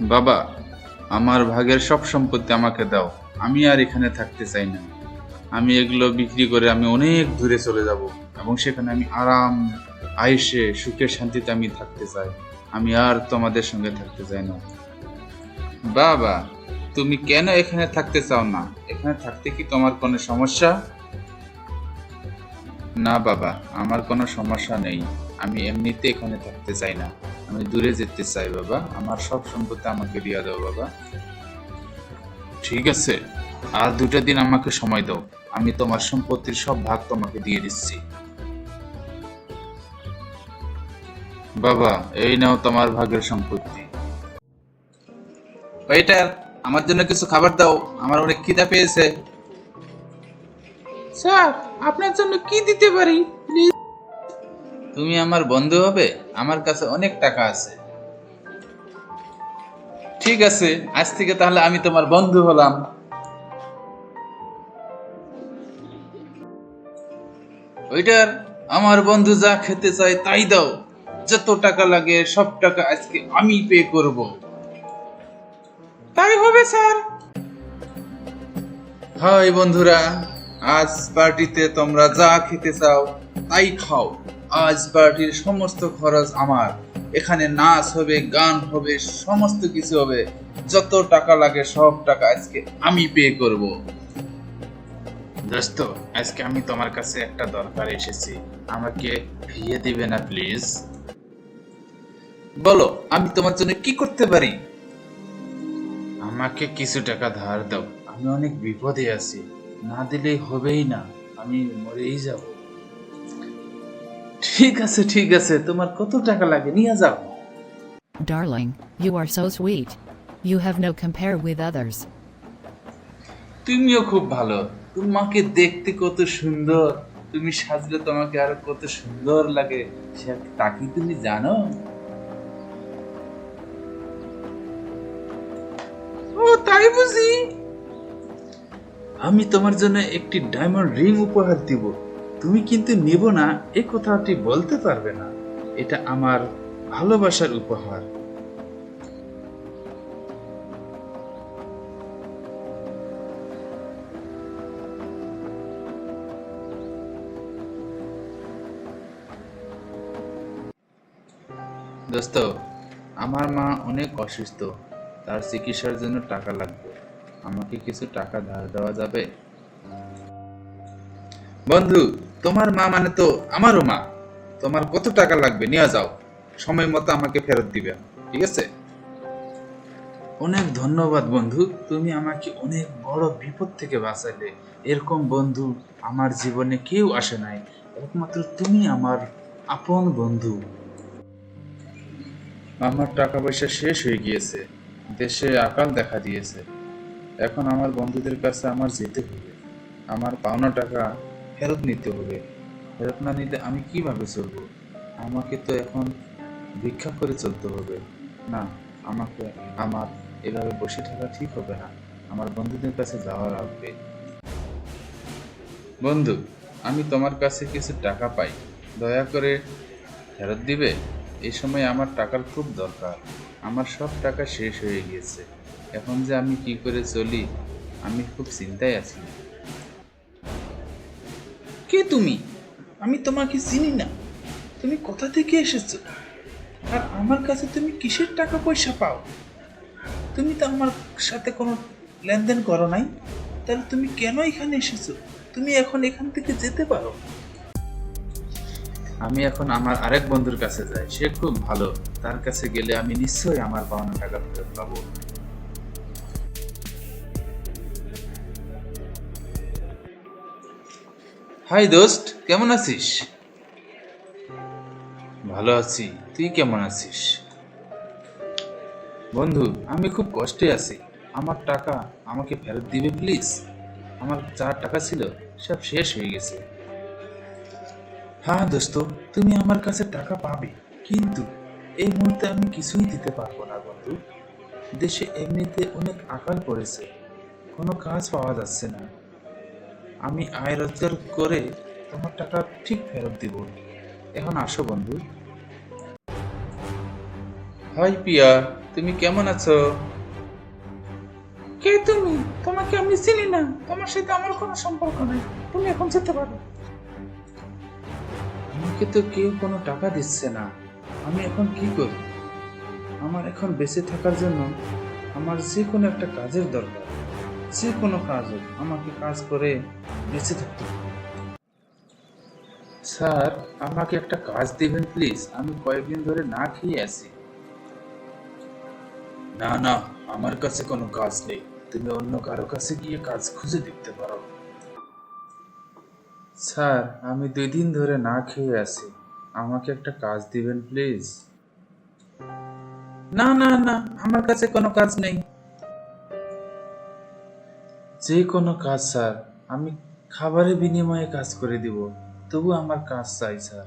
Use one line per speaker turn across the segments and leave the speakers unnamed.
বাবা, আমার ভাগের সব সম্পত্তি আমাকে দাও। আমি আর এখানে থাকতে চাই না। আমি এগুলো বিক্রি করে আমি অনেক দূরে চলে যাব এবং সেখানে আমি আরাম আয়েসে সুখে, শান্তিতে আমি থাকতে চাই। আমি আর তোমাদের সঙ্গে থাকতে চাই না। বাবা, তুমি কেন এখানে থাকতে চাও না? এখানে থাকতে কি তোমার কোনো সমস্যা? না বাবা, আমার কোনো সমস্যা নেই। আমি এমনিতে এখানে থাকতে চাই না। আমি দূরে যেতে চাই, বাবা। আমার সব সম্পত্তি আমাকে দিয়ে দাও, বাবা। ঠিক আছে। আর দুটা দিন আমাকে সময় দাও। আমি তোমার সম্পত্তির সব ভাগ তোমাকে দিয়ে দিচ্ছি। বাবা, এই নাও তোমার ভাগের সম্পত্তি। ওইটার আমার জন্য কিছু খাবার দাও। আমার অনেক খিদা পেয়েছে। স্যার, আপনার জন্য কি দিতে পারি? প্লিজ তুমি আমার বন্ধু হবে? আমার কাছে অনেক টাকা আছে। ঠিক আছে, আজ থেকে তাহলে আমি তোমার বন্ধু হলাম। ওইটার, আমার বন্ধু যা খেতে চায় তাই দাও। যত টাকা লাগে, সব টাকা আজকে আমি পে করব। তাই হবে, স্যার। হাই বন্ধুরা, আজ পার্টিতে তোমরা যা খেতে চাও, তাই খাও। আজ পার্টির সমস্ত খরচ আমার। এখানে নাচ হবে, গান হবে, সমস্ত কিছু হবে। যত টাকা লাগে সব টাকা আজকে আমি পে করব। দোস্ত, আজকে আমি তোমার কাছে একটা দরকার এসেছি। আমাকে ফিরিয়ে দিবে না, প্লিজ। বলো, আমি তোমার জন্য কি করতে পারি? আমাকে কিছু টাকা ধার দাও। আমি অনেক বিপদে আছি। না দিলে হবেই না। আমি মরেই যাব। ঠিক আছে ঠিক আছে তোমার কত টাকা লাগে? নিয়ে যাও।
Darling, you are so sweet. You have no compare with others.
তুমিও খুব ভালো। তোমাকে দেখতে কত সুন্দর। তুমি সাজলে তোমাকে আরও কত সুন্দর লাগে। সে তা কি তুমি জানো? ও তাই বুঝি? আমি তোমার জন্য একটি ডায়মন্ড রিং উপহার দিব। তুমি কিন্তু নেব না, এ কথাটি বলতে পারবে না। এটা আমার ভালোবাসার উপহার। দোস্ত, আমার মা অনেক অসুস্থ। তার চিকিৎসার জন্য টাকা লাগবে। আমাকে কিছু টাকা ধার দেওয়া যাবে? বন্ধু তোমার মা মানে তো আমারও মা। তোমার কত টাকা লাগবে? নিয়ে যাও। সময় মতো আমাকে ফেরত দিবে। ঠিক আছে? অনেক ধন্যবাদ বন্ধু। তুমি আমাকে অনেক বড় বিপদ থেকে বাঁচাইলে এরকম বন্ধু আমার জীবনে কেউ আসে নাই। একমাত্র তুমি আমার আপন বন্ধু। আমার টাকা পয়সা শেষ হয়ে গিয়েছে। দেশে আকাল দেখা দিয়েছে। এখন আমার বন্ধুদের কাছে আমার যেতে হবে। আমার পাওনা টাকা ফেরত নিতে হবে। ফেরত না নিলে আমি কীভাবে চলবো? আমাকে তো এখন ভিক্ষা করে চলতে হবে। না, আমাকে, আমার এভাবে বসে থাকা ঠিক হবে না। আমার বন্ধুদের কাছে যাওয়া লাগবে। বন্ধু, আমি তোমার কাছে কিছু টাকা পাই। দয়া করে ফেরত দিবে? এই সময় আমার টাকার খুব দরকার। আমার সব টাকা শেষ হয়ে গিয়েছে। এখন যে আমি কি করে চলি, আমি খুব চিন্তায় আছি। তুমি? আমি তোমাকে চিনি না। তুমি কোথা থেকে এসেছ? আর আমার কাছে তুমি কিসের টাকা পয়সা পাও? তুমি তো আমার সাথে কোনো লেনদেন করো নাই। তাহলে তুমি কেন এখানে এসেছ? তুমি এখন এখান থেকে যেতে পারো। আমি এখন আমার আরেক বন্ধুর কাছে যাই। সে খুব ভালো। তার কাছে গেলে আমি নিশ্চয়ই আমার পাওনা টাকা ফেরত পাবো। হাই দোস্ত, কেমন আছিস? ভালো আছি। তুই কেমন আছিস? বন্ধু, আমি খুব কষ্টে আছি। আমার টাকা আমাকে ফেরত দিবে প্লিজ আমার যা টাকা ছিল, সব শেষ হয়ে গেছে। হ্যাঁ দোস্ত, তুমি আমার কাছে টাকা পাবে, কিন্তু এই মুহূর্তে আমি কিছুই দিতে পারব না, বন্ধু। দেশে এমনিতে অনেক আকাল পড়েছে। কোনো কাজ পাওয়া যাচ্ছে না। আমি আয় রোজগার করে তোমার টাকা ঠিক ফেরত দিব। এখন আসো বন্ধু। হাই পিয়া তুমি কেমন আছো? কে তুমি? তোমাকে আমি চিনি না। তোমার সাথে আমার কোনো সম্পর্ক নেই। তুমি এখন যেতে পারো। আমাকে তো কেউ কোনো টাকা দিচ্ছে না। আমি এখন কি করি? আমার এখন বেঁচে থাকার জন্য আমার যে কোনো একটা কাজের দরকার। যে কোনো কাজ হোক, আমাকে কাজ করে বেঁচে থাকতে স্যার, আমাকে একটা কাজ দিবেন, প্লিজ। আমি কয়েকদিন ধরে না খেয়ে আছি। না না, আমার কাছে কোনো কাজ নেই। তুমি অন্য কারও কাছে গিয়ে কাজ খুঁজে দেখতে পারো। স্যার, আমি দুই দিন ধরে না খেয়ে আছি। আমাকে একটা কাজ দিবেন, প্লিজ। না না না, আমার কাছে কোনো কাজ নেই। যে কোনো কাজ, স্যার, আমি খাবারের বিনিময়ে কাজ করে দিব। তবু আমার কাজ চাই, স্যার।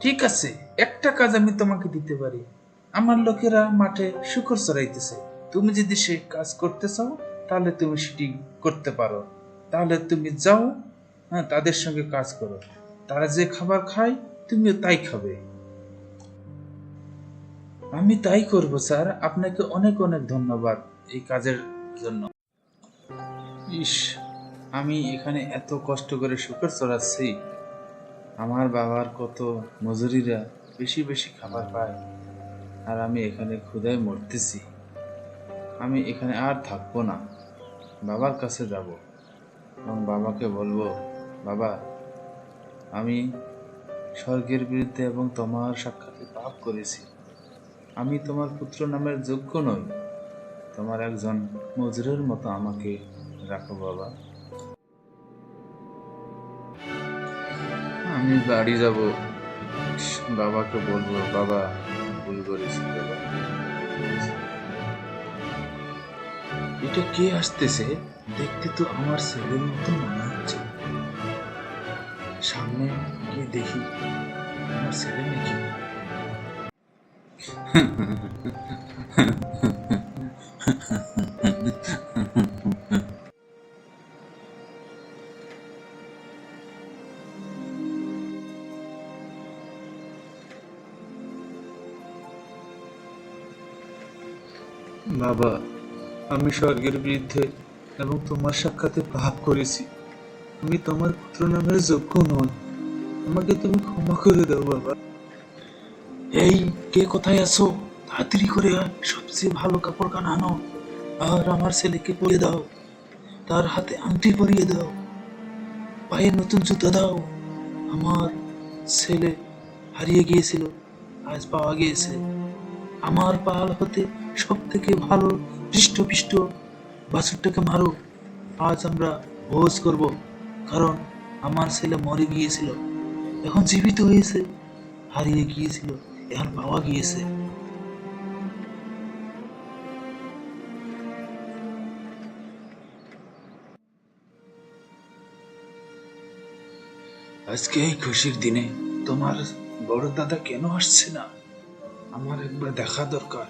ঠিক আছে, একটা কাজ আমি তোমাকে দিতে পারি। আমার লোকেরা মাঠে শুকর চড়াইতেছে তুমি যদি সে কাজ করতে চাও তাহলে তুমি সেটি করতে পারো। তাহলে তুমি যাও হ্যাঁ তাদের সঙ্গে কাজ করো। তারা যে খাবার খায়, তুমিও তাই খাবে। আমি তাই করব, স্যার। আপনাকে অনেক অনেক ধন্যবাদ এই কাজের জন্য। ইস, আমি এখানে এত কষ্ট করে শুকর চড়াচ্ছি। আমার বাবার কত মজুরিরা বেশি বেশি খাবার পায়, আর আমি এখানে ক্ষুধায় মরতেছি। আমি এখানে আর থাকব না, বাবার কাছে যাব এবং বাবাকে বলব, বাবা, আমি স্বর্গের বিরুদ্ধে এবং তোমার সাক্ষাতে পাপ করেছি। আমি তোমার পুত্র নামের যোগ্য নই। তোমার একজন মজুরের মতো আমাকে রাখো বাবা। আমি বাড়ি যাব। বাবাকে বলব, বাবা, ভুল করেছি বাবা এটা কে আসতেছে? দেখতে তো আমার ছেলের মতো মনে হচ্ছে। সামনে গিয়ে দেখি আমার ছেলে নাকি। বাবা, আমি স্বর্গের বিরুদ্ধে এবং তোমার সাক্ষাতে পাপ করেছি। আমি তোমার পুত্র নামের যোগ্য নন আমাকে তুমি ক্ষমা করে দাও বাবা। এই, কে কোথায় আছো? তাড়াতাড়ি করে সবচেয়ে ভালো কাপড় কান আনো আর আমার ছেলেকে পরিয়ে দাও, তার হাতে আংটি পরিয়ে দাও পায়ে নতুন জুতো দাও, আমার ছেলে হারিয়ে গিয়েছিল, আজ পাওয়া গিয়েছে। আমার পাল হতে সব থেকে ভালো হৃষ্টপিষ্ট বাছুরটাকে মারো, আজ আমরা ভোজ করব, কারণ আমার ছেলে মরে গিয়েছিল, এখন জীবিত হয়েছে, হারিয়ে গিয়েছিল, এখন পাওয়া গিয়েছে। আজকে এই খুশির দিনে তোমার বড় দাদা কেন আসছে না? আমার একবার দেখা দরকার।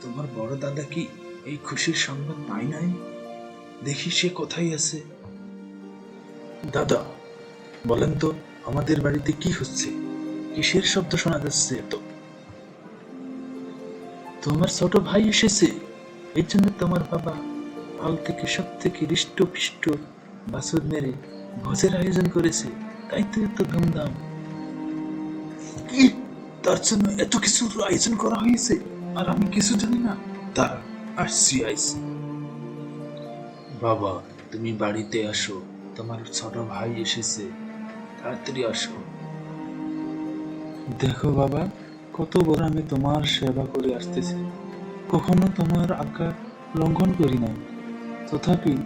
তোমার বড় দাদা কি এই খুশির সংবাদ পাই নাই? দেখি সে কোথায় আছে। দাদা, বলেন তো, আমাদের বাড়িতে কি হচ্ছে? কিসের শব্দ শোনা যাচ্ছে এত? তোমার ছোট ভাই এসেছে। এই জন্য তোমার বাবা কাল থেকে সব থেকে হৃষ্ট পিষ্ট বাসুর মেরে ভোজের আয়োজন করেছে। তাই এত ধুমধাম। কি? তার জন্য এত কিছুর আয়োজন করা হয়েছে আর আমি কিছু জানি না। তারা আসছি আইসি বাবা তুমি বাড়িতে আসো। তোমার ছোট ভাই এসেছে। তাড়াতাড়ি আসো। দেখো বাবা কত বড় আমি তোমার সেবা করে আসতেছি। কখনো তোমার আজ্ঞা লঙ্ঘন করি নাই। তথাপি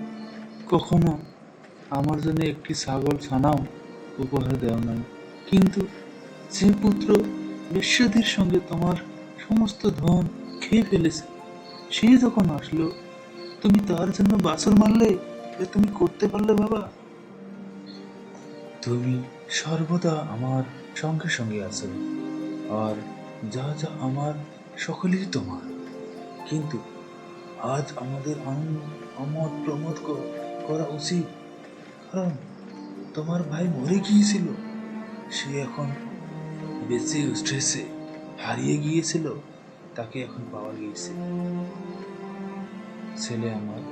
কখনো আমার জন্য একটি ছাগল ছানাও উপহার দেওয়া নাই কিন্তু যে পুত্র বিশ্বধির সঙ্গে তোমার সমস্ত ধন খেয়ে ফেলেছে, সে যখন আসলো, তুমি তার জন্য বাছর মারলে তুমি করতে পারলে বাবা? তুমি সর্বদা আমার সঙ্গে সঙ্গে আছো, আর যা যা আমার, সকলেই তোমার। কিন্তু আজ আমাদের আনন্দ আমোদ প্রমোদ করা উচিত। কারণ তোমার ভাই মরে গিয়েছিল। সে এখন বেঁচে উঠেছে, হারিয়ে গিয়েছিল, তাকে এখন পাওয়া গিয়েছে। ছেলে আমার,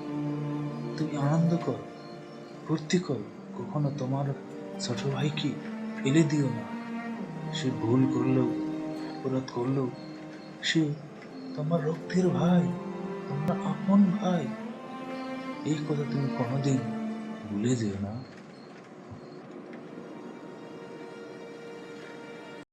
তুমি আনন্দ করো, ফুর্তি করো, কখনো তোমার ছোট ভাইকে ফেলে দিও না। সে ভুল করলেও, অপরাধ করলেও, সে তোমার রক্তের ভাই, তোমার আপন ভাই। এই কথা তুমি কোনোদিন ভুলে যেও না।